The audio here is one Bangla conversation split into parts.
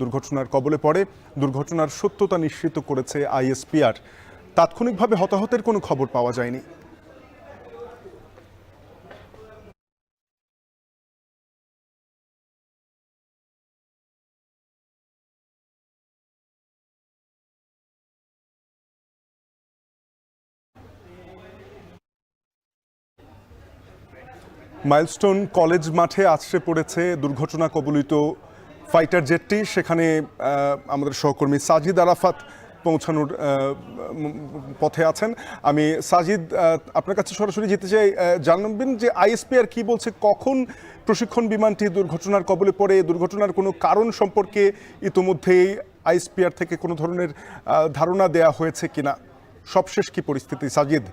দুর্ঘটনার কবলে পড়ে, দুর্ঘটনার সত্যতা নিশ্চিত করেছে আইএসপিআর। তাৎক্ষণিকভাবে হতাহতের কোনো খবর পাওয়া যায়নি। মাইলস্টোন কলেজ মাঠে আছড়ে পড়েছে দুর্ঘটনা কবলিত ফাইটার জেটটি, সেখানে আমাদের সহকর্মী সাজিদ আরাফাত পৌঁছানোর পথে আছেন। আমি সাজিদ আপনার কাছে সরাসরি যেতে চাই জানাবেন যে আইএসপিআর কি বলছে, কখন প্রশিক্ষণ বিমানটি দুর্ঘটনার কবলে পড়ে, দুর্ঘটনার কোনো কারণ সম্পর্কে ইতোমধ্যেই আইএসপিআর থেকে কোনো ধরনের ধারণা দেয়া হয়েছে কিনা? সবশেষ কি পরিস্থিতি? সাজিদ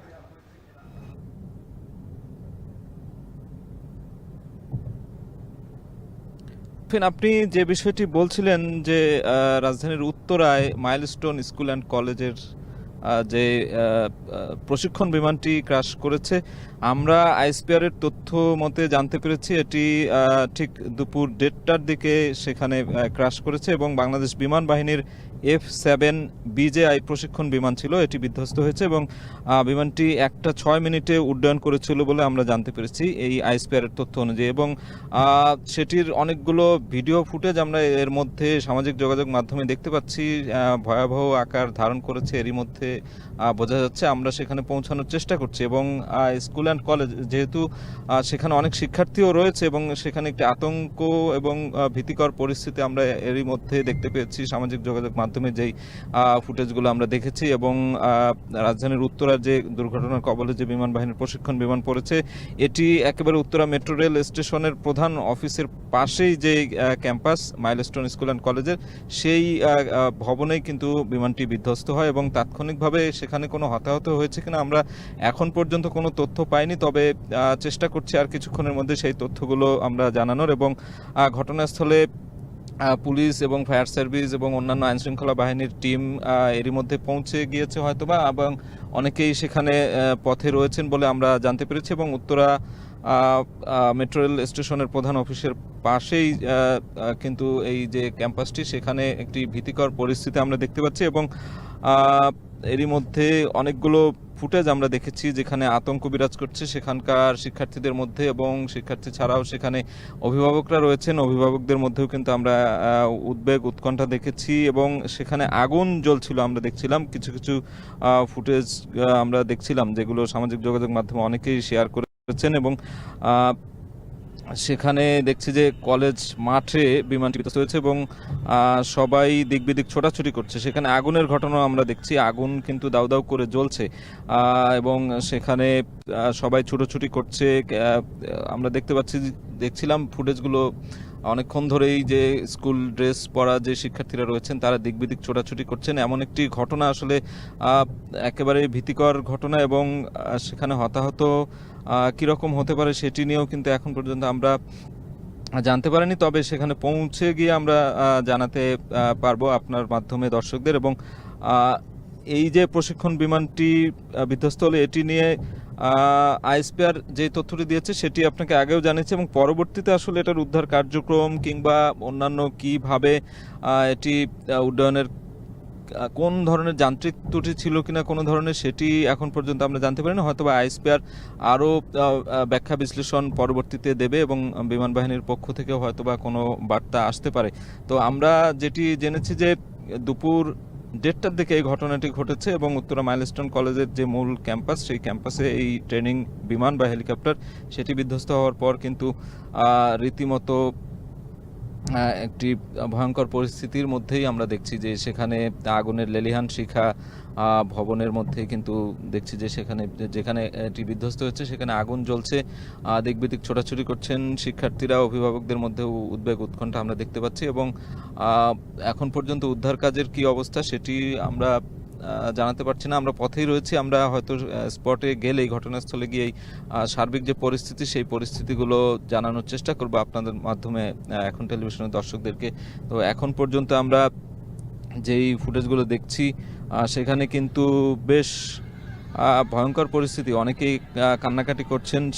আপনি যে বিষয়টি বলছিলেন যে রাজধানীর উত্তরায় মাইলস্টোন স্কুল অ্যান্ড কলেজের যে প্রশিক্ষণ বিমানটি ক্রাশ করেছে। আমরা আইসপিআর এর তথ্য মতে জানতে পেরেছি, এটি ঠিক দুপুর দেড়টার দিকে সেখানে ক্রাশ করেছে এবং বাংলাদেশ বিমান বাহিনীর এফ সেভেন বিজেআই প্রশিক্ষণ বিমান ছিল, এটি বিধ্বস্ত হয়েছে এবং বিমানটি একটা ছয় মিনিটে উড্ডয়ন করেছিল বলে আমরা জানতে পেরেছি এই আইসপিআর এর তথ্য অনুযায়ী এবং সেটির অনেকগুলো ভিডিও ফুটেজ আমরা এর মধ্যে সামাজিক যোগাযোগ মাধ্যমে দেখতে পাচ্ছি ভয়াবহ আকার ধারণ করেছে, এরই মধ্যে বোঝা যাচ্ছে আমরা সেখানে পৌঁছানোর চেষ্টা করছি এবং স্কুল অ্যান্ড কলেজ যেহেতু সেখানে অনেক শিক্ষার্থীও রয়েছে এবং সেখানে একটি আতঙ্ক এবং ভীতিকর পরিস্থিতি আমরা এরই মধ্যে দেখতে পেয়েছি। সামাজিক যোগাযোগ মাধ্যমে যেই ফুটেজগুলো আমরা দেখেছি এবং রাজধানীর উত্তরার যে দুর্ঘটনার কবলে যে বিমান বাহিনীর প্রশিক্ষণ বিমান পড়েছে, এটি একেবারে উত্তরা মেট্রো রেল স্টেশনের প্রধান অফিসের পাশেই যে ক্যাম্পাস, মাইলস্টোন স্কুল অ্যান্ড কলেজের সেই ভবনেই কিন্তু বিমানটি বিধ্বস্ত হয় এবং তাৎক্ষণিকভাবে সেখানে কোনো হতাহত হয়েছে কিনা আমরা এখন পর্যন্ত কোনো তথ্য পাইনি, তবে চেষ্টা করছি আর কিছুক্ষণের মধ্যে সেই তথ্যগুলো আমরা জানানোর এবং ঘটনাস্থলে পুলিশ এবং ফায়ার সার্ভিস এবং অন্যান্য আইন শৃঙ্খলা বাহিনীর টিম এরই মধ্যে পৌঁছে গিয়েছে হয়তোবা এবং অনেকেই সেখানে পথে রয়েছেন বলে আমরা জানতে পেরেছি এবং উত্তরা মেট্রো রেল স্টেশনের প্রধান অফিসের পাশেই কিন্তু এই যে ক্যাম্পাসটি সেখানে একটি ভীতিকর পরিস্থিতি আমরা দেখতে পাচ্ছি এবং এরই মধ্যে অনেকগুলো ফুটেজ আমরা দেখেছি যেখানে আতঙ্ক বিরাজ করছে সেখানকার শিক্ষার্থীদের মধ্যে এবং শিক্ষার্থী ছাড়াও সেখানে অভিভাবকরা রয়েছেন। অভিভাবকদের মধ্যেও কিন্তু আমরা উদ্বেগ, উৎকণ্ঠা দেখেছি এবং সেখানে আগুন জ্বলছিল আমরা দেখছিলাম। কিছু কিছু ফুটেজ আমরা দেখছিলাম যেগুলো সামাজিক যোগাযোগ মাধ্যমে অনেকেই শেয়ার করেছেন এবং সেখানে দেখছি যে কলেজ মাঠে বিমানটি বিধ্বস্ত হয়েছে এবং সবাই দিক বিদিক ছোটাছুটি করছে। সেখানে আগুনের ঘটনা আমরা দেখছি। আগুন কিন্তু দাউ দাউ করে জ্বলছে। এবং সেখানে সবাই ছুটোছুটি করছে। আমরা দেখতে পাচ্ছি দেখছিলাম ফুটেজগুলো অনেকক্ষণ ধরেই যে স্কুল ড্রেস পরা যে শিক্ষার্থীরা রয়েছেন, তারা দিক বিদিক ছোটাছুটি করছেন। এমন একটি ঘটনা আসলে একেবারে ভীতিকর ঘটনা এবং সেখানে হতাহত কীরকম হতে পারে সেটি নিয়েও কিন্তু এখন পর্যন্ত আমরা জানতে পারিনি। তবে সেখানে পৌঁছে গিয়ে আমরা জানাতে পারব আপনার মাধ্যমে দর্শকদের এবং এই যে প্রশিক্ষণ বিমানটি বিধ্বস্ত হলো, এটি নিয়ে আইসপিআর যে তথ্যটি দিয়েছে, সেটি আপনাকে আগেও জানিয়েছে এবং পরবর্তীতে আসলে এটার উদ্ধার কার্যক্রম কিংবা অন্যান্য কীভাবে এটি উড্ডয়নের কোন ধরনের যান্ত্রিক ত্রুটি ছিল কিনা কোনো ধরনের, সেটি এখন পর্যন্ত আমরা জানতে পারিনি। হয়তো বা আরও ব্যাখ্যা বিশ্লেষণ পরবর্তীতে দেবে এবং বিমান বাহিনীর পক্ষ থেকে হয়তো বা কোনো বার্তা আসতে পারে। তো আমরা যেটি জেনেছি যে দুপুর দেড়টার দিকে এই ঘটনাটি ঘটেছে এবং উত্তরা মাইলস্টোন কলেজের যে মূল ক্যাম্পাস, সেই ক্যাম্পাসে এই ট্রেনিং বিমান বা হেলিকপ্টার সেটি বিধ্বস্ত হওয়ার পর কিন্তু রীতিমতো একটি ভয়ঙ্কর পরিস্থিতির মধ্যেই আমরা দেখছি যে সেখানে আগুনের লেলিহান শিখা ভবনের মধ্যে কিন্তু দেখছি যে সেখানে যেখানে এটি বিধ্বস্ত হচ্ছে সেখানে আগুন জ্বলছে। আহ, দিক বিদিক ছোটাছুটি করছেন শিক্ষার্থীরা অভিভাবকদের মধ্যেও উদ্বেগ উৎকণ্ঠা আমরা দেখতে পাচ্ছি এবং এখন পর্যন্ত উদ্ধার কাজের কি অবস্থা সেটি আমরা জানাতে পারছি না। আমরা পথেই রয়েছি। আমরা হয়তো স্পটে গেলেই, ঘটনাস্থলে গিয়েই সার্বিক যে পরিস্থিতি, সেই পরিস্থিতিগুলো জানানোর চেষ্টা করব আপনাদের মাধ্যমে এখন টেলিভিশনের দর্শকদেরকে। তো এখন পর্যন্ত আমরা যেই ফুটেজগুলো দেখছি সেখানে কিন্তু বেশ ভয়ঙ্কর পরিস্থিতি। অনেকেই কান্নাকাটি করছেন।